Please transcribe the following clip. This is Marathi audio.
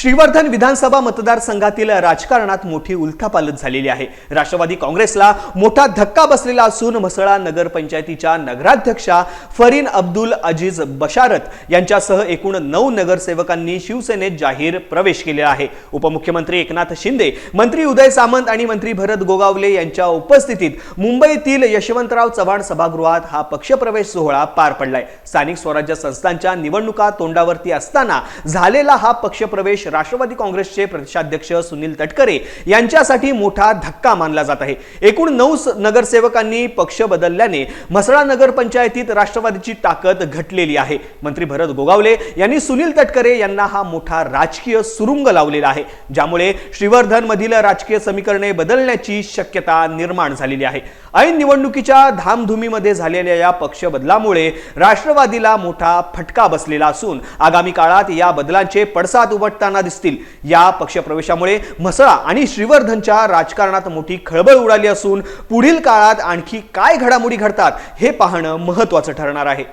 श्रीवर्धन विधानसभा मतदारसंघातील राजकारणात मोठी उलथापालथ झालेली आहे. राष्ट्रवादी काँग्रेसला मोठा धक्का बसलेला असून म्हसळा नगरपंचायतीच्या नगराध्यक्षा फरीन अब्दुल अजीज बशारत यांच्यासह एकूण नऊ नगरसेवकांनी शिवसेनेत जाहीर प्रवेश केलेला आहे. उपमुख्यमंत्री एकनाथ शिंदे मंत्री उदय सामंत आणि मंत्री भरत गोगावले यांच्या उपस्थितीत मुंबईतील यशवंतराव चव्हाण सभागृहात हा पक्षप्रवेश सोहळा पार पडलाय. स्थानिक स्वराज्य संस्थांच्या निवडणुका तोंडावरती असताना झालेला हा पक्षप्रवेश राष्ट्रवादी काँग्रेसचे प्रदेशाध्यक्ष सुनील तटकरे यांच्यासाठी मोठा धक्का मानला जात आहे. एकूण नऊ नगरसेवकांनी पक्ष बदलल्याने म्हसळा नगरपंचायतीत राष्ट्रवादीची ताकद घटलेली आहे. मंत्री भरत गोगावले यांनी सुनील तटकरे यांना हा मोठा राजकीय सुरुंग लावलेला आहे. ज्यामुळे श्रीवर्धन मधील राजकीय समीकरणे बदलण्याची शक्यता निर्माण झालेली आहे. ऐन निवडणुकीच्या धामधुमीमध्ये झालेल्या या पक्ष बदलामुळे राष्ट्रवादीला मोठा फटका बसलेला असून आगामी काळात या बदलांचे पडसाद उमटताना दिसतील. या पक्षप्रवेशामुळे म्हसळा आणि श्रीवर्धनच्या राजकारणात मोठी खळबळ उडाली असून पुढील काळात आणखी काय घडामोडी घडतात हे पाहणं महत्वाचं ठरणार आहे.